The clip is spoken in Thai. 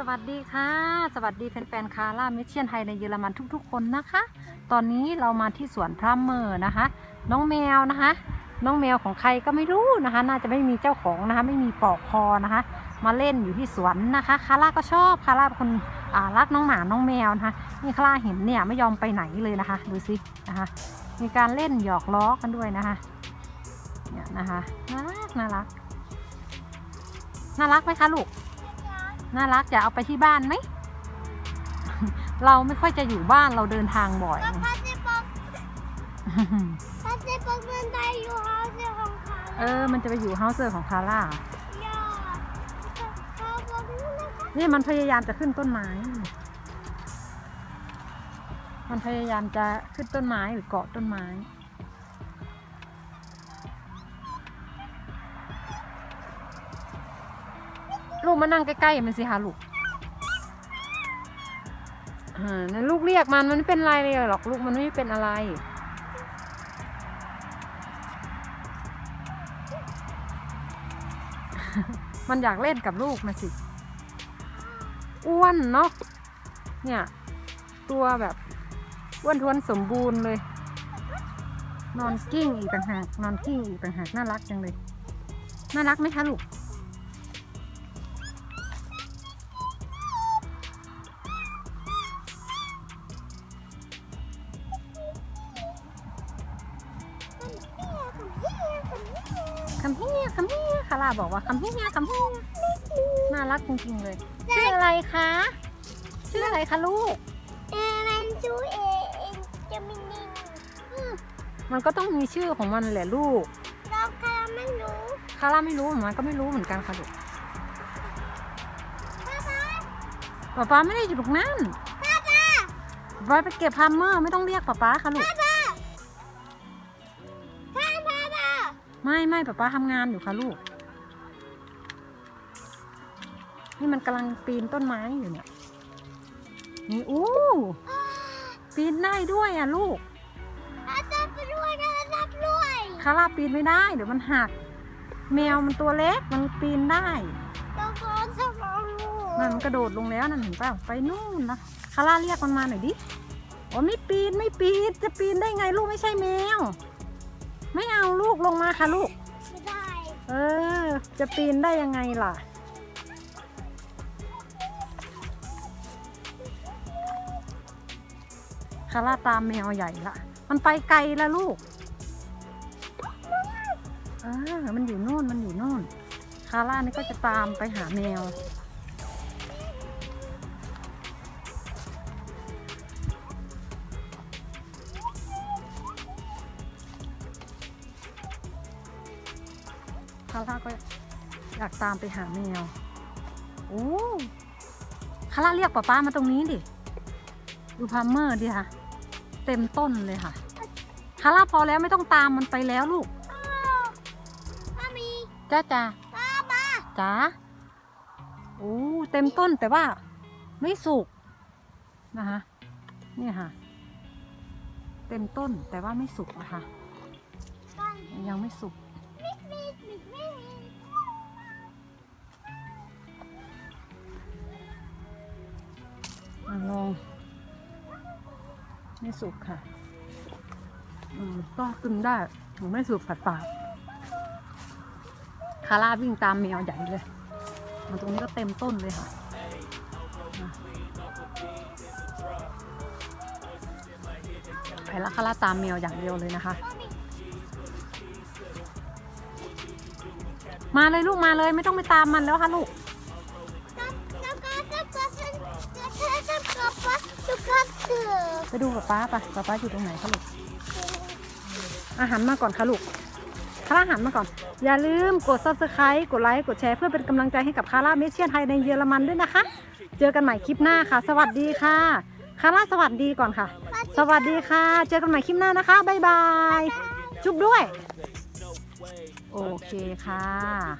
สวัสดีค่ะ สวัสดีแฟนๆคาร่ามิเชียนไทยในเยอรมันทุกๆ คนนะคะ ตอนนี้เรามาที่สวนพรัมเมอร์นะคะ น้องแมวนะคะ น้องแมวของใครก็ไม่รู้นะคะ น่าจะไม่มีเจ้าของนะคะ ไม่มีปลอกคอนะคะ มาเล่นอยู่ที่สวนนะคะ คาร่าก็ชอบคาร่าเป็นคนอารักน้องหมาน้องแมวนะคะนี่คาร่าเห็นเนี่ยไม่ยอมไปไหนเลยนะคะดูสินะคะ มีการเล่นหยอกล้อกันด้วยนะคะเนี่ยนะคะน่ารักน่ารักน่ารักไหมคะลูก น่ารักจะเอาไปที่บ้านไหม เราไม่ค่อยจะอยู่บ้านเราเดินทางบ่อยก็พัสดุปกพัสดุปกมันได้อยู่เฮาส์ของเขาเออมันจะไปอยู่เฮาส์เซอร์ของคาร่า ย่าเขาบอกนู่นนะคะนี่มันพยายามจะขึ้นต้นไม้ มันพยายามจะขึ้นต้นไม้หรือเกาะต้นไม้ ลูกมานั่งใกล้ๆมันสิคะลูกอ่านั่นลูกเรียกมันมันไม่เป็นไรเลยหรอกลูกมันไม่เป็นอะไรมันอยากเล่นกับลูกมาสิ อ้วนเนาะ เนี่ย ตัวแบบอ้วนท้วนสมบูรณ์เลย นอนกิ้งอีกต่างหาก นอนกิ้งอีกต่างหาก น่ารักจังเลย น่ารักไหมคะลูกำเฮียคำเฮียคาร่าบอกว่าคำเฮียคำเฮียน่ารักจริงๆเลย ชื่ออะไรคะ ชื่ออะไรคะลูก เอมันชูเอเองจะมินิงมันก็ต้องมีชื่อของมันแหละลูกเราแค่ไม่รู้คาร่าไม่รู้มันก็ไม่รู้เหมือนกันค่ะลูกป้าป้าป๊าป๊าไม่ได้อยู่ตรงนั้นป้าป้าป๊าไปเก็บพัมเมอร์ไม่ต้องเรียกป๊าป๊าค่ะลูก ไม่ไม่ป๊าป๊าทำงานอยู่ค่ะลูก นี่มันกำลังปีนต้นไม้อยู่เนี่ย นี่อู้ปีนได้ด้วยอะลูกป้าจับไปด้วยนะจับด้วยคาร่าปีนไม่ได้ เดี๋ยวมันหัก แมวมันตัวเล็กมันปีนได้แล้วก็จะลองดูนั่นมันกระโดดลงแล้วนั่นเห็นเปล่าไปนู่นนะคาร่าเรียกมันมาหน่อยดิโอ้ไม่ปีนไม่ปีนจะปีนได้ไงลูกไม่ใช่แมว ไม่เอาลูกลงมาค่ะลูก ไม่ได้เออ จะปีนได้ยังไงล่ะ คาร่าตามแมวใหญ่ละ มันไปไกลละลูกเออมันอยู่โน่น มันอยู่โน่น คาร่านี่ก็จะตามไปหาแมวาร่าก็อยากตามไปหาแมวโอ้คาร่าเรียกป๊าป๊ามาตรงนี้ดิ ดูพาร์เมอร์ดิค่ะ เต็มต้นเลยค่ะ คาร่าพอแล้วไม่ต้องตามมันไปแล้วลูกอ้ามีจ้าจ้าป้าป้าจ้าโอ้เต็มต้นแต่ว่าไม่สุกนะคะนี่ค่ะ เต็มต้นแต่ว่าไม่สุกนะคะ ยังไม่สุก ลองไม่สุกค่ะอืมก็กินได้หนูไม่สุกผัดปากคาร่าวิ่งตามแมวใหญ่เลยมาตรงนี้ก็เต็มต้นเลยค่ะอะไปละคาร่าตามแมวอย่างเดียวเลยนะคะ มาเลยลูกมาเลยไม่ต้องไปตามมันแล้วค่ะลูกแล้วก็จะก็จะจะจะก็ป้าจะก็เกือบไปดูป๊าป๊าปะป๊าป๊าอยู่ตรงไหนคะลูกอาหารมาก่อนค่ะลูกคาร่าหันมาก่อน อย่าลืมกด subscribe กดไลค์ กดแชร์เพื่อเป็นกำลังใจให้กับคาร่าเมเชียนไทยในเยอรมันด้วยนะคะ เจอกันใหม่คลิปหน้าค่ะ สวัสดีค่ะ คาร่าสวัสดีก่อนค่ะ สวัสดีค่ะ เจอกันใหม่คลิปหน้านะคะ บ๊ายบาย จุ๊บด้วย โอเคค่ะ